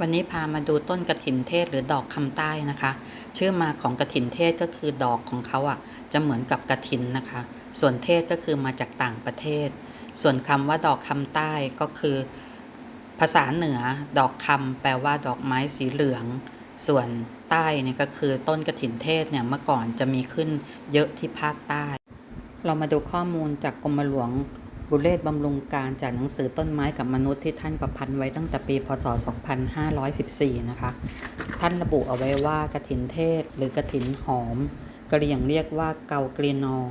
วันนี้พามาดูต้นกระถินเทศหรือดอกคำใต้นะคะ ชื่อมาของกระถินเทศก็คือดอกของเขาอะจะเหมือนกับกระถินนะคะ ส่วนเทศก็คือมาจากต่างประเทศ ส่วนคำว่าดอกคำใต้ก็คือ ภาษาเหนือดอกคำแปลว่าดอกไม้สีเหลือง ส่วนใต้เนี่ยก็คือต้นกระถินเทศเนี่ยเมื่อก่อนจะมีขึ้นเยอะที่ภาคใต้ เรามาดูข้อมูลจากกรมหลวง บุเรศบำรุงการจากหนังสือต้นไม้กับมนุษย์ที่ท่านประพันธ์ไว้ตั้งแต่ปี พศ 2514 นะคะ ท่านระบุเอาไว้ว่ากระถินเทศหรือกระถินหอมกะเหรี่ยงเรียกว่าเกากรีนอง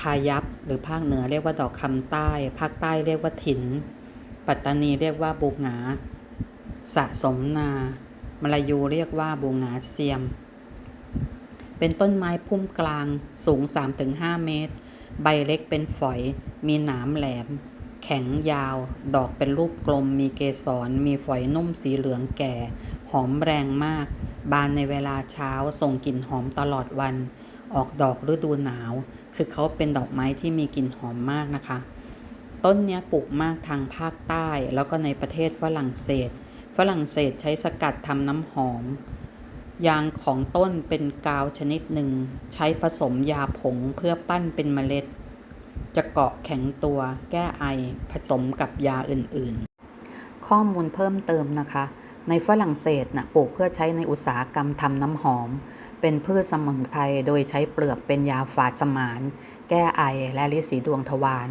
พายัพหรือภาคเหนือเรียกว่าดอกคำใต้ ภาคใต้เรียกว่าถิน ปัตตานีเรียกว่าบูงาสะสมนามลายูเรียกว่าบูงาเซียม เป็นต้นไม้พุ่มกลางสูง 3-5 เมตร ใบเล็กเป็นฝอย มีหนามแหลม แข็งยาว ดอกเป็นรูปกลม มีเกสร มีฝอยนุ่มสีเหลืองแก่ หอมแรงมาก บานในเวลาเช้า ส่งกลิ่นหอมตลอดวัน ออกดอกฤดูหนาว คือเขาเป็นดอกไม้ที่มีกลิ่นหอมมากนะคะ ต้นนี้ปลูกมากทางภาคใต้ แล้วก็ในประเทศฝรั่งเศส ฝรั่งเศสใช้สกัดทำน้ำหอม ยางของต้นเป็นกาวชนิดหนึ่ง ใช้ผสมยาผงเพื่อปั้นเป็นเมล็ด จะเกาะแข็งตัวแก้ไอผสมกับยาอื่นๆ ข้อมูลเพิ่มเติมนะคะ ในฝรั่งเศสนะปลูกเพื่อใช้ในอุตสาหกรรมทำน้ำหอม เป็นพืชสมุนไพรโดยใช้เปลือกเป็นยาฝาดสมาน แก้ไอและลิสีดวงทวาร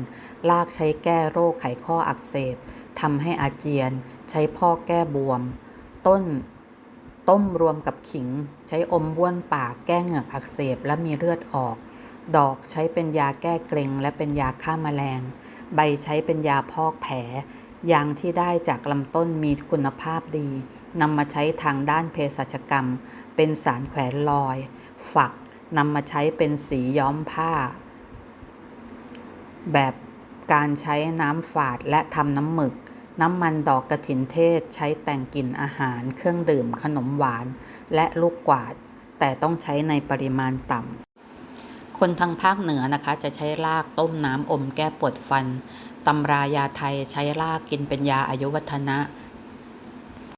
รากใช้แก้โรคไขข้ออักเสบทำให้อาเจียน ใช้พอกแก้บวม ต้น ต้มรวมกับขิง ใช้อมบ้วนปากแก้เหงือกอักเสบและมีเลือดออก ดอกใช้เป็นยาแก้เกร็งและเป็นยาฆ่าแมลง ใบใช้เป็นยาพอกแผล ยางที่ได้จากลำต้นมีคุณภาพดีนำมาใช้ทางด้านเภสัชกรรม เป็นสารแขวนลอย ฝักนำมาใช้เป็นสีย้อมผ้า แบบการใช้น้ำฝาดและทำน้ำหมึก น้ำมันดอกกระถินเทศใช้แต่งกลิ่นอาหาร เครื่องดื่มขนมหวาน และลูกกวาด แต่ต้องใช้ในปริมาณต่ำ คนทางภาคเหนือนะคะจะใช้รากต้มน้ำอมแก้ปวดฟัน ตำรายาไทยใช้รากกินเป็นยาอายุวัฒนะ